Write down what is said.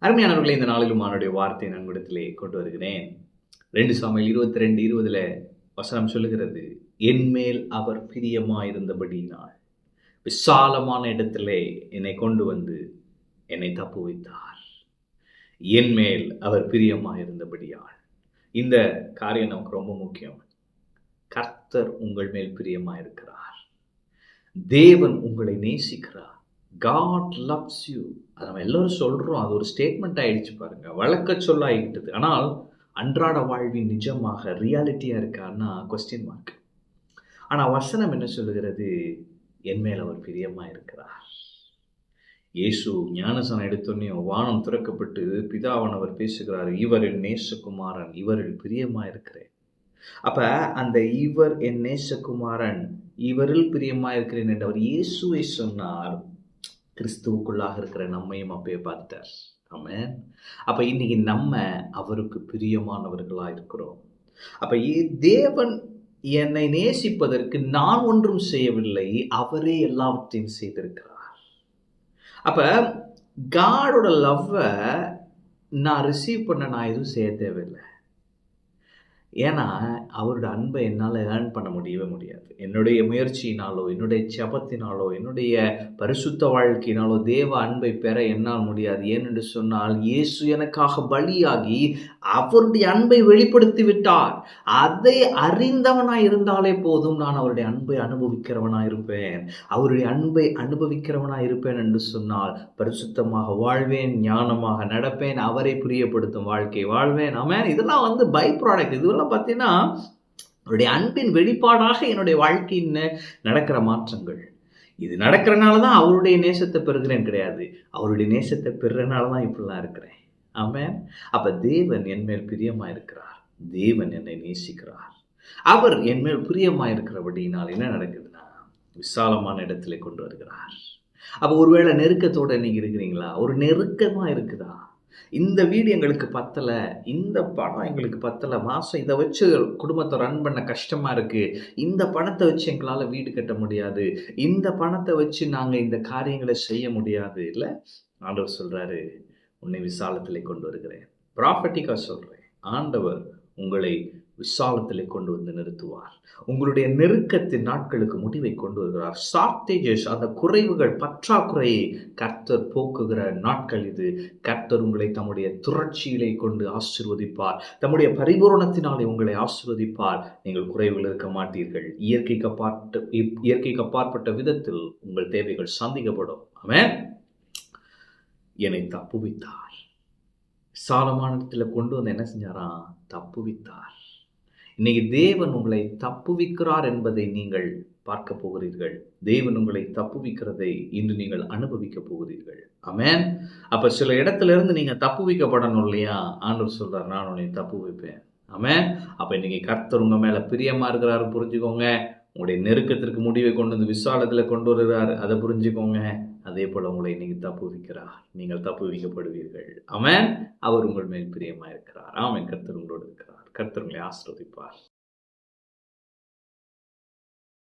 அருமையானவர்களை இந்த நாளிலும் அவனுடைய வார்த்தை நண்பிடத்திலே கொண்டு வருகிறேன். ரெண்டு சாமியில் இருபத்தி ரெண்டு இருபதுல வசனம் சொல்லுகிறது என்மேல் அவர் பிரியமாயிருந்தபடியினால் விசாலமான இடத்திலே என்னை கொண்டு வந்து என்னை தப்பு வைத்தார். என்மேல் அவர் பிரியமாயிருந்தபடியால். இந்த காரியம் நமக்கு ரொம்ப முக்கியம். கர்த்தர் உங்கள் மேல் பிரியமாயிருக்கிறார். தேவன் உங்களை நேசிக்கிறார். காட் லவ்ஸ் யூ அதை நம்ம எல்லோரும் சொல்கிறோம் அது ஒரு ஸ்டேட்மெண்ட் ஆயிடுச்சு பாருங்கள் வழக்க சொல்லாகிட்டது ஆனால் அன்றாட வாழ்வின் நிஜமாக ரியாலிட்டியாக இருக்கான்னா கொஸ்டின் மார்க் ஆனால் வசனம் என்ன சொல்லுகிறது? என் மேல் அவர் பிரியமாக இருக்கிறார். இயேசு ஞானசனம் எடுத்தோடனே வானம் திறக்கப்பட்டு பிதாவன் அவர் பேசுகிறார் இவரில் நேசகுமாரன் இவரில் பிரியமாக இருக்கிறேன். அப்போ அந்த இவர் என் நேசகுமாரன் இவரில் பிரியமாக இருக்கிறேன் என்று அவர் இயேசுவை சொன்னார். கிறிஸ்துவுக்குள்ளாக இருக்கிற நம்மையும் அப்பயே பார்த்துட்டார். ஆமாம் அப்போ இன்னைக்கு நம்ம அவருக்கு பிரியமானவர்களாக இருக்கிறோம். அப்போ தேவன் என்னை நேசிப்பதற்கு நான் ஒன்றும் செய்யவில்லை அவரே எல்லாவற்றையும் செய்திருக்கிறார். அப்போ காடோட லவ்வை நான் ரிசீவ் பண்ண நான் எதுவும் செய்ய தேவையில்லை. ஏன்னா அவரோட அன்பை என்னால் ஏர்ன் பண்ண முடியவே முடியாது. என்னுடைய முயற்சியினாலோ என்னுடைய ஜபத்தினாலோ என்னுடைய பரிசுத்த வாழ்க்கையினாலோ தேவ அன்பை பெற என்னால் முடியாது. ஏனென்று சொன்னால் இயேசு எனக்காக பலியாகி அவருடைய அன்பை வெளிப்படுத்தி விட்டார். அதை அறிந்தவனாய் இருந்தாலே போதும். நான் அவருடைய அன்பை அனுபவிக்கிறவனாய் இருப்பேன். அவருடைய அன்பை அனுபவிக்கிறவனாய் இருப்பேன் என்று சொன்னால் பரிசுத்தமாக வாழ்வேன் ஞானமாக நடப்பேன் அவரை பிரியப்படுத்தும் வாழ்க்கை வாழ்வேன். ஆமென். இதெல்லாம் வந்து பை ப்ராடக்ட் இதெல்லாம் பார்த்தீங்கன்னா அவருடைய அன்பின் வெளிப்பாடாக என்னுடைய வாழ்க்கையின் நடக்கிற மாற்றங்கள். இது நடக்கிறனால தான் அவருடைய நேசத்தை பெறுகிறேன் கிடையாது. அவருடைய நேசத்தை பெறுறனால தான் இப்படிலாம் இருக்கிறேன். ஆமாம் அப்ப தேவன் என் மேல் பிரியமா இருக்கிறார் தேவன் என்னை நேசிக்கிறார். அவர் என் மேல் பிரியமா இருக்கிறபடினால் என்ன நடக்குதுன்னா விசாலமான இடத்துல கொண்டு வருகிறார். அப்போ ஒருவேளை நெருக்கத்தோட நீங்க இருக்கிறீங்களா? ஒரு நெருக்கமா இருக்குதா? இந்த வீடு எங்களுக்கு பத்தலை இந்த பணம் எங்களுக்கு பத்தலை. மாதம் இதை வச்சு குடும்பத்தை ரன் பண்ண கஷ்டமாக இருக்குது இந்த பணத்தை வச்சு எங்களால் வீடு கட்ட முடியாது. இந்த பணத்தை வச்சு நாங்கள் இந்த காரியங்களை செய்ய முடியாது. இல்லை? ஆண்டவர் சொல்கிறாரு உன்னை விசாலத்திலே கொண்டு வருகிறேன். ப்ராப்பர்ட்டிக்காக சொல்கிறேன் ஆண்டவர் உங்களை விசாலத்தில் கொண்டு வந்து நிறுத்துவார். உங்களுடைய நெருக்கத்தின் நாட்களுக்கு முடிவை கொண்டு வருகிறார். சார்த்தேஜஸ் அந்த குறைவுகள் பற்றாக்குறையை கர்த்தர் போக்குகிற நாட்கள் இது. கர்த்தர் உங்களை தம்முடைய துரட்சியிலே கொண்டு ஆசீர்வதிப்பார். தம்முடைய பரிபூரணத்தினாலே உங்களை ஆசிர்வதிப்பார். நீங்கள் குறைவில் இருக்க மாட்டீர்கள். இயற்கைக்கு அப்பாற்பட்ட இப்- இயற்கைக்கு அப்பாற்பட்ட விதத்தில் உங்கள் தேவைகள் சந்திக்கப்படும். அவன் என்னை தப்புவித்தார். சாலமானத்தில் கொண்டு வந்து என்ன செஞ்சாராம்? தப்புவித்தார். இன்னைக்கு தேவன் உங்களை தப்புவிக்கிறார் என்பதை நீங்கள் பார்க்க போகிறீர்கள். தேவன் உங்களை தப்புவிக்கிறதை இன்று நீங்கள் அனுபவிக்க போகிறீர்கள். அமேன் அப்ப சில இடத்துல இருந்து நீங்க தப்புவிக்கப்படணும் இல்லையா? ஆண்டவர் சொல்றார் நான் உன்னை தப்புவிப்பேன். அமேன் அப்ப இன்னைக்கு கர்த்தர் உங்க மேல பிரியமா இருக்கிறாரு புரிஞ்சுக்கோங்க. உங்களுடைய நெருக்கத்திற்கு முடிவை கொண்டு வந்து விசாலத்தில் கொண்டு வருகிறார் அதை புரிஞ்சுக்கோங்க. அதே போல் உங்களை இன்னைக்கு தப்புவிக்கிறார். நீங்கள் தப்பு வைக்கப்படுவீர்கள் அமேன் அவர் உங்கள் மேல் பிரியமாக இருக்கிறார். ஆமென். கர்த்தர் உங்களோடு இருக்கிறார். கர்த்தர் உங்களை ஆசிர்வதிப்பார்